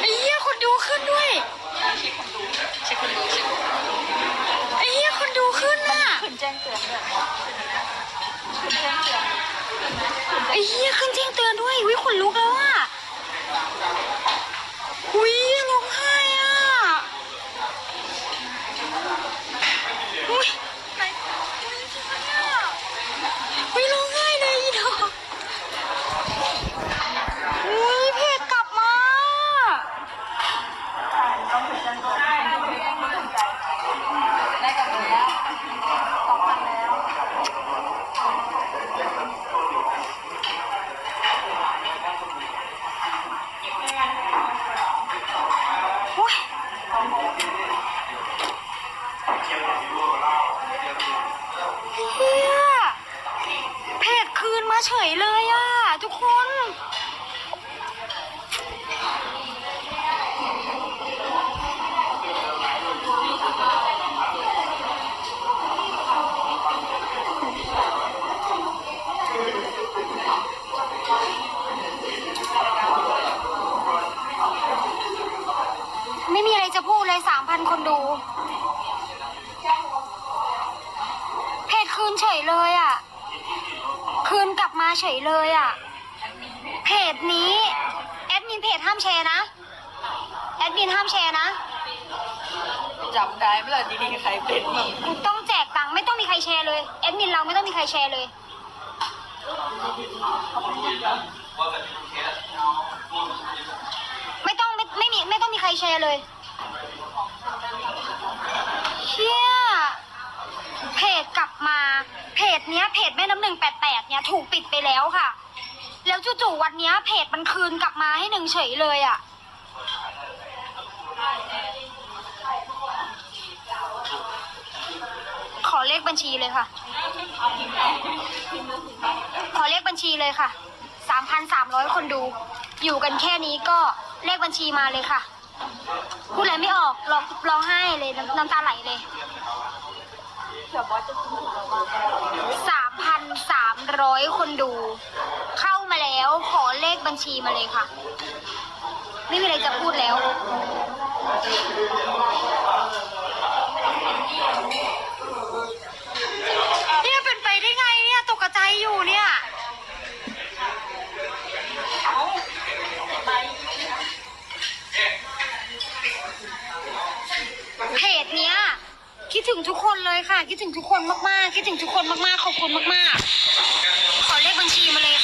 ไอ้เหี้ยคนดูขึ้นด้วยเช็คคนดูเช็คคนดูไอ้เหี้ยคนดูขึ้นน่ะขึ้นแจ้งเตือนด้วยขึ้นแจ้งเตือนไอ้เหี้ยขึ้นแจ้งเตือนด้วยวิขนลุกแล้วอะวิร้อง อุ้ยเพจกลับมาต้องขึ้นแจ้งเตือนไม่สนใจได้กลับมาแล้วสองพันแล้วอุ้ยเฮีย คืนมาเฉยเลยอะทุกคน ไม่มีอะไรจะพูดเลยสามพันคนดู เพจคืนเฉยเลยอะ คืนกลับมาเฉยเลยอะ เพจนี้แอดมินเพจห้ามแชร์นะ แอดมินห้ามแชร์นะจำได้เมื่อดีๆใครเป็นแบบกูต้องแจกตังค์ไม่ต้องมีใครแชร์เลย แอดมินเราไม่ต้องมีใครแชร์เลย ไม่ต้องไม่ไม่มีไม่ต้องมีใครแชร์เลยเชี่ยเพจกลับมาเพ จเนี้ยเพจแม่น้ำหนึ่งแปดแปดเนี้ยถูกปิดไปแล้วค่ะ แล้วจู่ๆวันเนี้ยเพจมันคืนกลับมาให้หนึ่งเฉยเลยอะ่ะขอเลขบัญชีเลยค่ะ ขอเลขบัญชีเลยค่ะสามพันสามร้อยคนดู อยู่กันแค่นี้ก็เลขบัญชีมาเลยค่ะพูดอะไรไม่ออกร้องร้องไห้เลยน้ำน้ำตาไหลเลย ผื่อบอสจะกินถึงเรามาสามพันสามร้อยคนดู เข้ามาแล้วขอเลขบัญชีมาเลยค่ะ ไม่มีอะไรจะพูดแล้ว เนี่ยเป็นไปได้ไงเนี่ยตกใจอยู่เนี่ยเพจเนี้ย คิดถึงทุกคนเลยค่ะ คิดถึงทุกคนมากๆ คิดถึงทุกคนมากๆ ขอบคุณมากๆ ขอเลขบัญชีมาเลยค่ะ